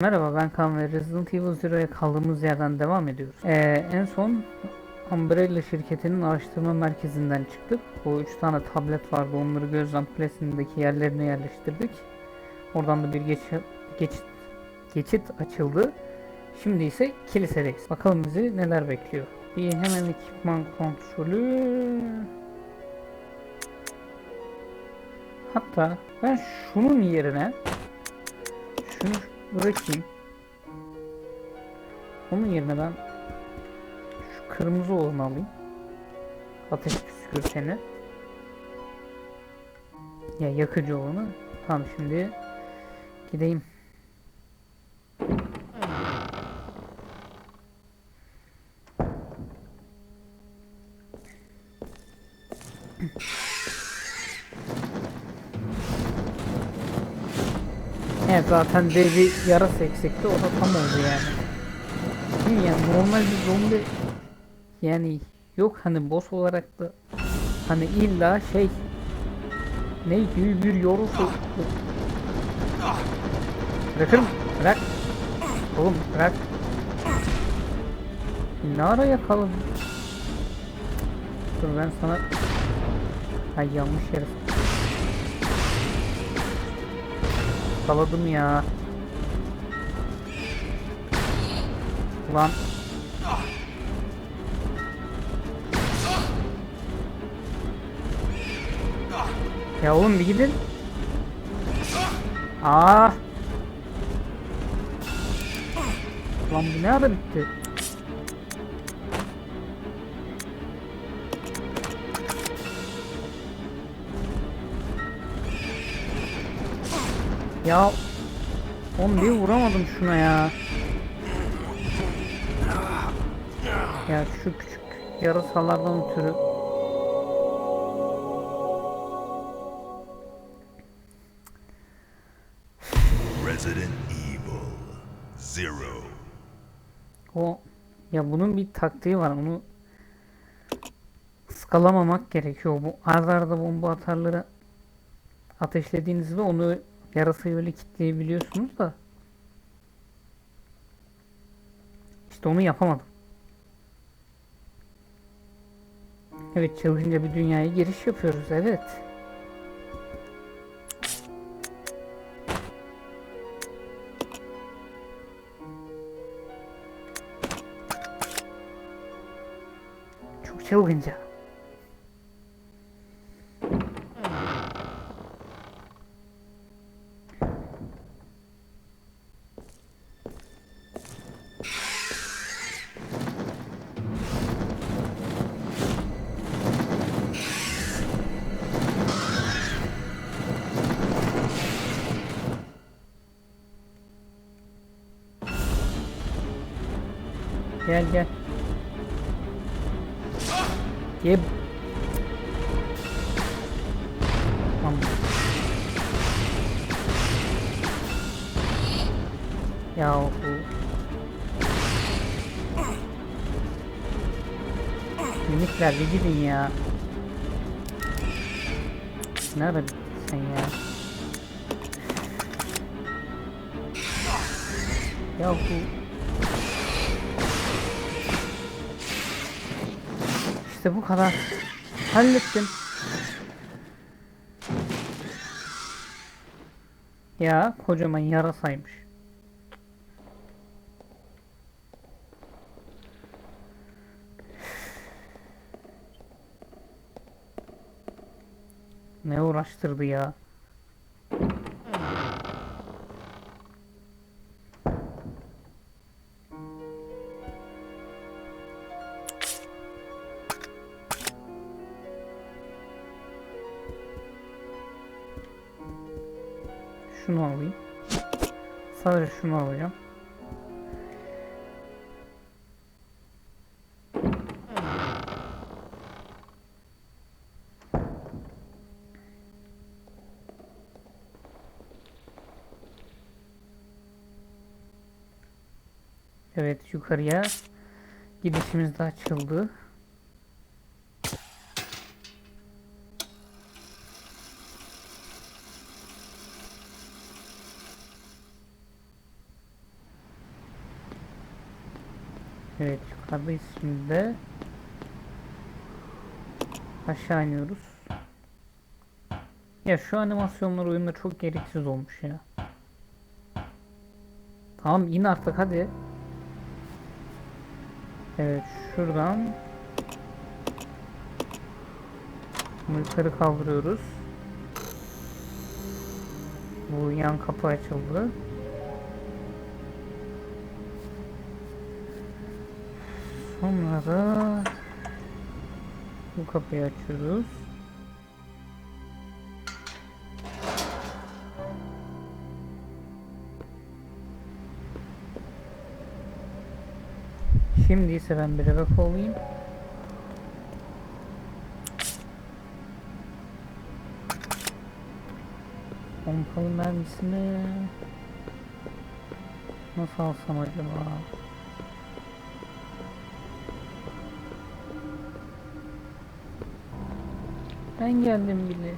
Merhaba ben Kaan ve Resident Evil Zero'ya kaldığımız yerden devam ediyoruz. Ee, en son Umbrella şirketinin araştırma merkezinden çıktık. O üç tane tablet vardı onları gözlem kulesindeki yerlerine yerleştirdik. Oradan da bir geçit, geçit, geçit açıldı. Şimdi ise kilisedeyiz. Bakalım bizi neler bekliyor. Bir hemen ekipman kontrolü. Hatta ben şunun yerine şunu bırakayım. Onun yerine ben şu kırmızı olanı alayım. Ateş püskürteni. Ya yakıcı olanı. Tamam şimdi gideyim. Zaten de bir yarası eksikti o da tam oldu yani. Değil mi yani normal bir zombi yani yok hani boss olarak da hani illa şey ne gibi bir yorusu Bırakırım bırak. Oğlum bırak. Ne ara yakaladın? Dur ben sana Ay yanlış yere Yakaladım ya. Ulan. Ya oğlum bir gidin. Aa. Lan bu ne ara bitti? Ya Oğlum bir vuramadım şuna ya. Ya şu küçük yarasalardan ötürü Resident Evil Zero. o ya bunun bir taktiği var onu ıskalamamak gerekiyor. Bu arda arda bomba atarları ateşlediğinizde onu yarasayı öyle kitleyebiliyorsunuz da işte onu yapamadım. Evet çılgınca bir dünyaya giriş yapıyoruz evet. Çok çılgınca. Gel gel. Ye. Yahu. Minikler bir gidin ya. Nerede sen ya? Yahu. İşte bu kadar. Hallettim. Ya kocaman yarasaymış. Ne uğraştırdı ya. Şunu alayım. Sadece şunu alacağım. Evet yukarıya gidişimiz de açıldı. Evet yukarıdayız şimdi. Aşağı iniyoruz. Ya şu animasyonlar oyunda çok gereksiz olmuş ya. Tamam in artık hadi. Evet şuradan yukarı kaldırıyoruz. Bu yan kapı açıldı. Sonra da bu kapıyı açıyoruz. Şimdi ise ben bir eve kovalayayım. Pompalı mermisini nasıl alsam acaba? Ben geldim bile.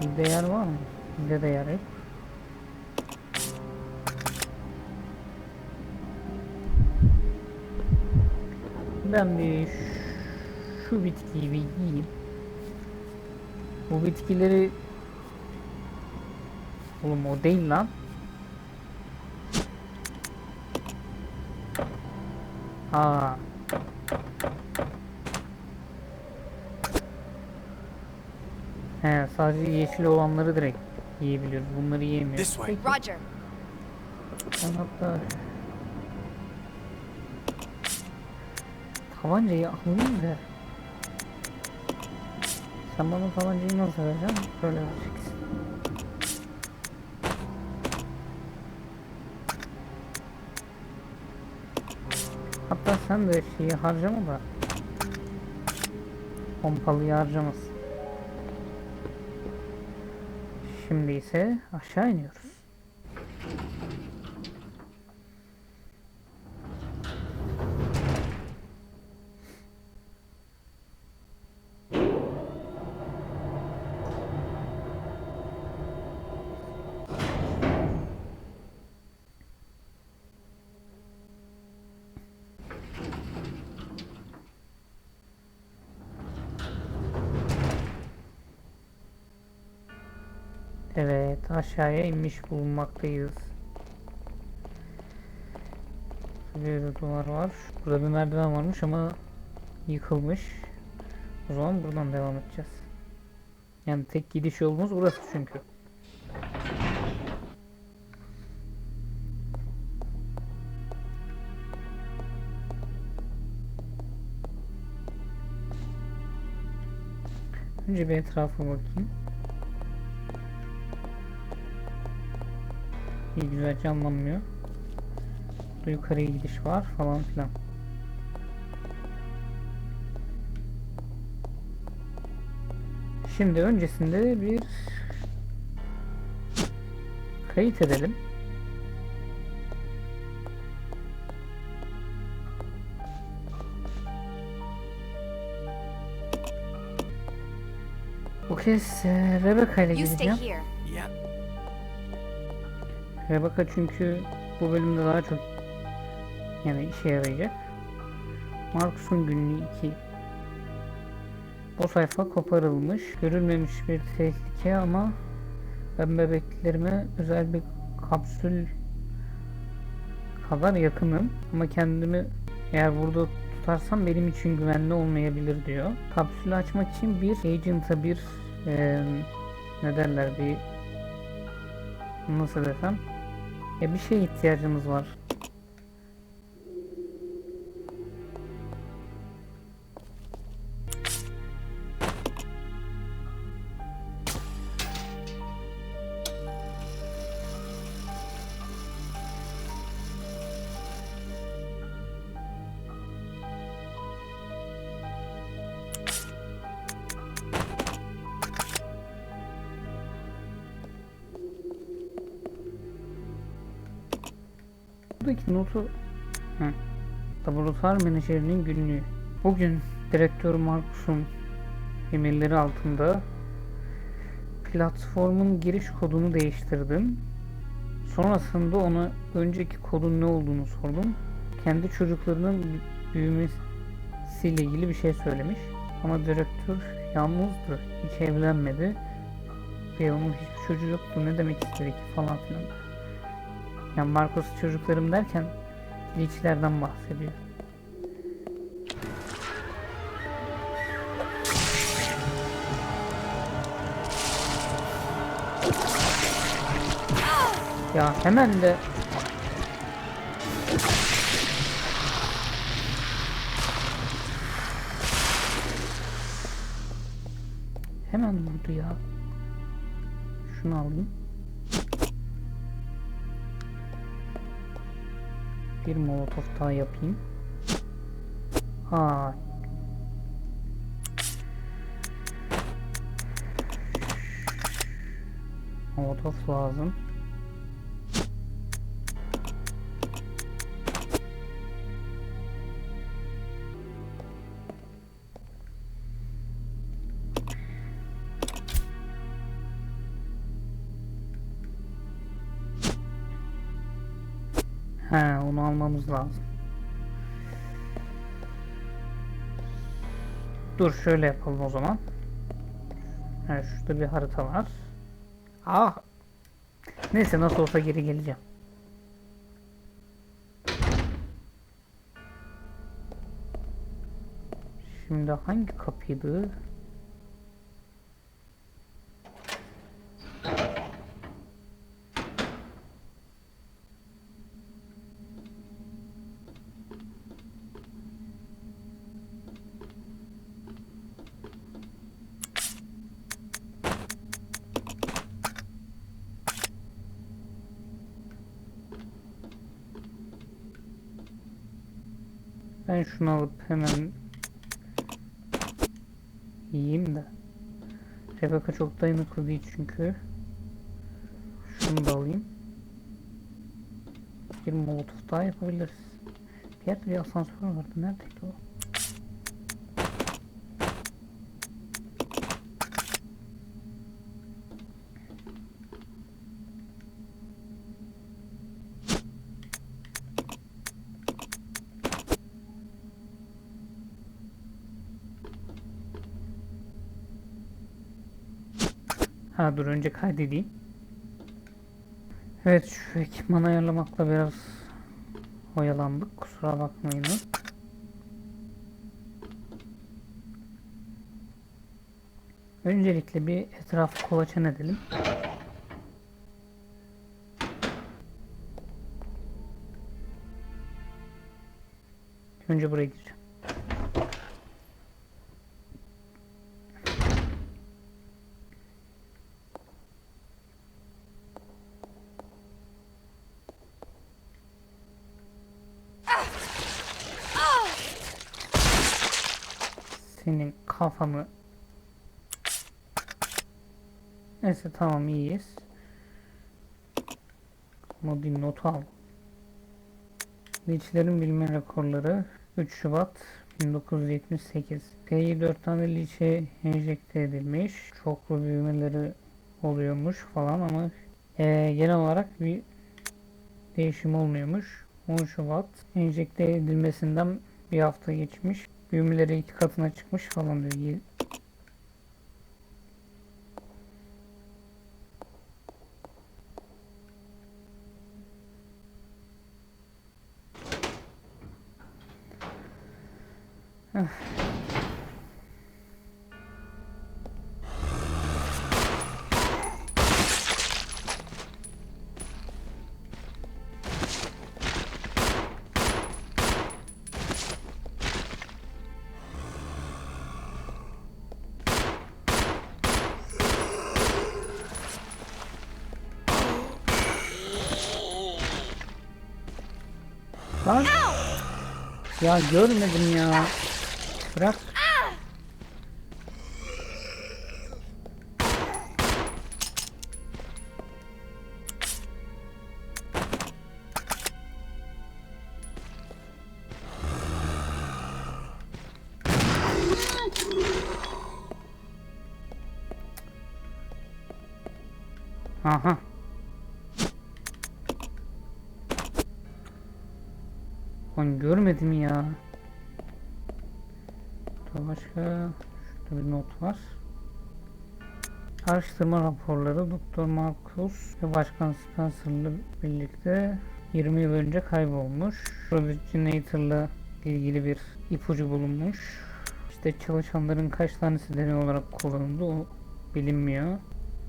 Bizde yer var mı? Bizde de. Ben bir şu bitkiyi bir yiyeyim. Bu bitkileri Oğlum o değil lan. Ha. He sadece yeşil olanları direkt yiyebiliyoruz. Bunları yiyemiyoruz. This way. Roger. ben hatta tabancayı alayım da sen bana tabancayı nasıl vereceksin? Böyle vereceksin. Hatta sen de şeyi harcama da pompalıyı harcamasın. Şimdi ise aşağı iniyoruz. Evet aşağıya inmiş bulunmaktayız. Şurada duvar var. Burada bir merdiven varmış ama yıkılmış. O zaman buradan devam edeceğiz. Yani tek gidiş yolumuz burası çünkü. Önce bir etrafa bakayım. İyi güzel canlanmıyor. Burada yukarıya gidiş var falan filan. Şimdi öncesinde bir kayıt edelim. Bu kez e, Rebecca ile gideceğim. Rebecca çünkü bu bölümde daha çok yani işe yarayacak. Markus'un günlüğü 2 O sayfa koparılmış. Görülmemiş bir tehlike ama ben bebeklerime özel bir kapsül kadar yakınım. Ama kendimi eğer burada tutarsam benim için güvenli olmayabilir diyor. Kapsülü açmak için bir agent'a bir eee ne derler bir nasıl desem ya bir şeye ihtiyacımız var. Buradaki notu Hı. Laboratuvar menajerinin günlüğü. Bugün direktör Markus'un emirleri altında platformun giriş kodunu değiştirdim. Sonrasında ona önceki kodun ne olduğunu sordum. kendi çocuklarının bü- büyümesiyle ilgili bir şey söylemiş. Ama direktör yalnızdı, hiç evlenmedi ve onun hiçbir çocuğu yoktu. Ne demek istedi ki falan filan. Yani Marcos çocuklarım derken Leech'lerden bahsediyor. Ya hemen de Hemen vurdu ya. Şunu alayım. Bir molotof daha yapayım. Aa. Molotof lazım. He, onu almamız lazım. Dur şöyle yapalım o zaman. He, şurada bir harita var. Ah. Neyse nasıl olsa geri geleceğim. Şimdi hangi kapıydı? Ben şunu alıp hemen yiyeyim de. Rebecca çok dayanıklı değil çünkü. Şunu da alayım. Bir molotof daha yapabiliriz. Bir yerde bir asansör vardı. Neredeydi o? Ha dur önce kaydedeyim. Evet şu ekipman ayarlamakla biraz oyalandık. Kusura bakmayın. Öncelikle bir etrafı kolaçan edelim. Önce buraya gireceğim. Kafanı Neyse tamam iyiyiz. Ama bir not al. Liçlerin bilme rekorları 3 Şubat 1978. P'yi 4 tane liçe enjekte edilmiş. Çoklu büyümeleri oluyormuş falan ama eee, genel olarak bir değişim olmuyormuş. 10 Şubat enjekte edilmesinden bir hafta geçmiş. Büyümeleri iki katına çıkmış falan diyor. Lan. Ya görmedim ya. Bırak. Görmedim ya. Başka şurada bir not var. Araştırma raporları Doktor Marcus ve Başkan Spencer'la birlikte 20 yıl önce kaybolmuş. Originator'la ilgili bir ipucu bulunmuş. İşte çalışanların kaç tanesi deney olarak kullanıldı o bilinmiyor.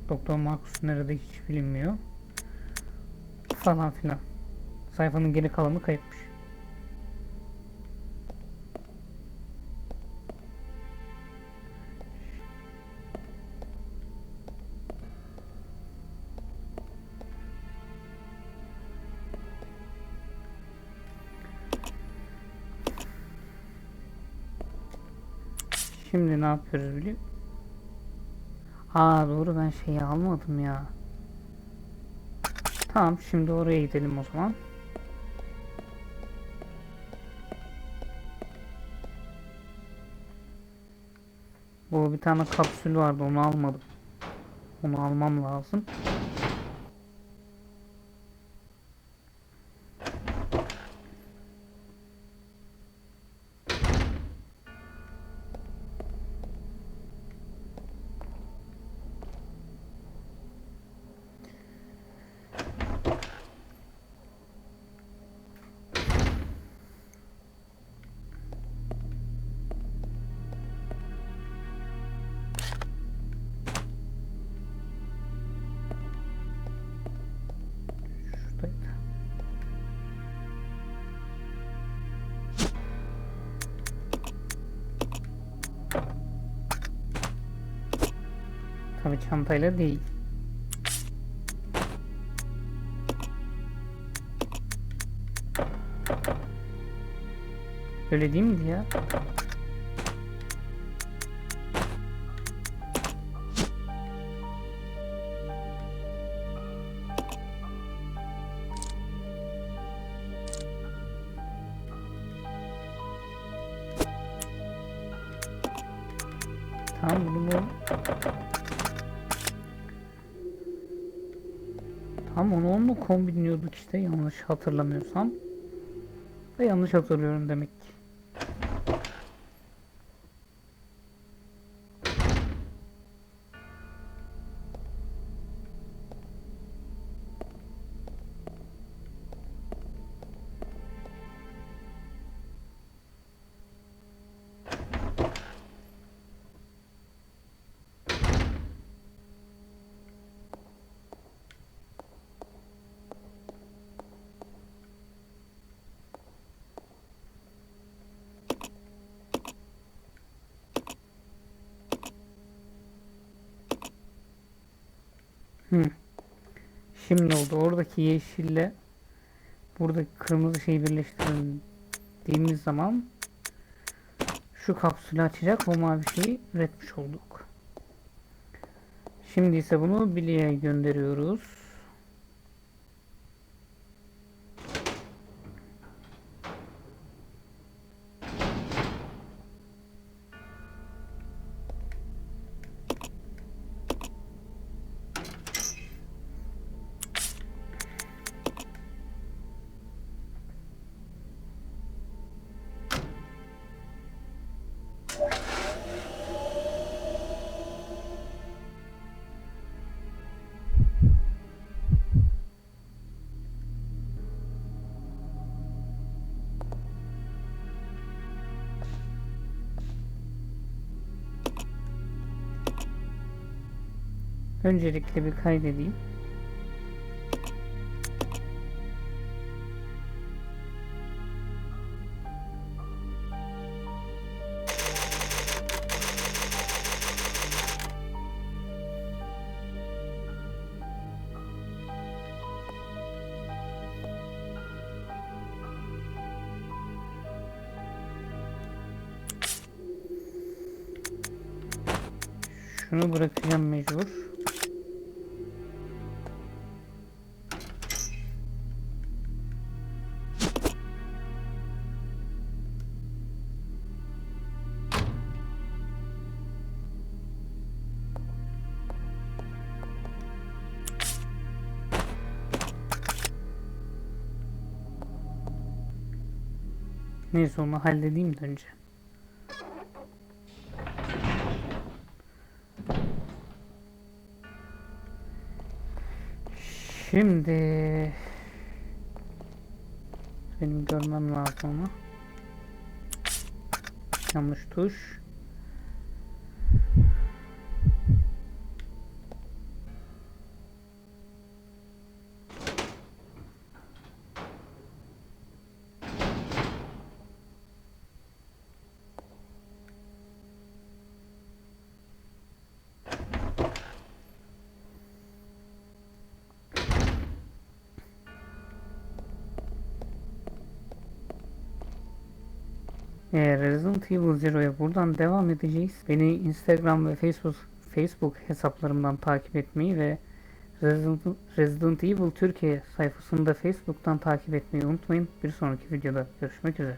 Doktor Marcus nerede hiç bilinmiyor. Falan filan. Sayfanın geri kalanı kayıpmış. Şimdi ne yapıyoruz biliyor musun? Aa doğru ben şeyi almadım ya. Tamam şimdi oraya gidelim o zaman. Bu bir tane kapsül vardı onu almadım. Onu almam lazım. Tabii çantayla değil. Öyle değil miydi ya? Yanlış hatırlamıyorsam. Ve yanlış hatırlıyorum demek Hı. Şimdi oldu. Oradaki yeşille buradaki kırmızı şeyi birleştirdiğimiz zaman şu kapsülü açacak o mavi şeyi üretmiş olduk. Şimdi ise bunu Billy'e gönderiyoruz. Öncelikle bir kaydedeyim. Neyse onu halledeyim de önce. Şimdi benim görmem lazım onu. Yanlış tuş. Resident Evil Zero'ya buradan devam edeceğiz. Beni Instagram ve Facebook Facebook hesaplarımdan takip etmeyi ve Resident Evil Türkiye sayfasında Facebook'tan takip etmeyi unutmayın. Bir sonraki videoda görüşmek üzere.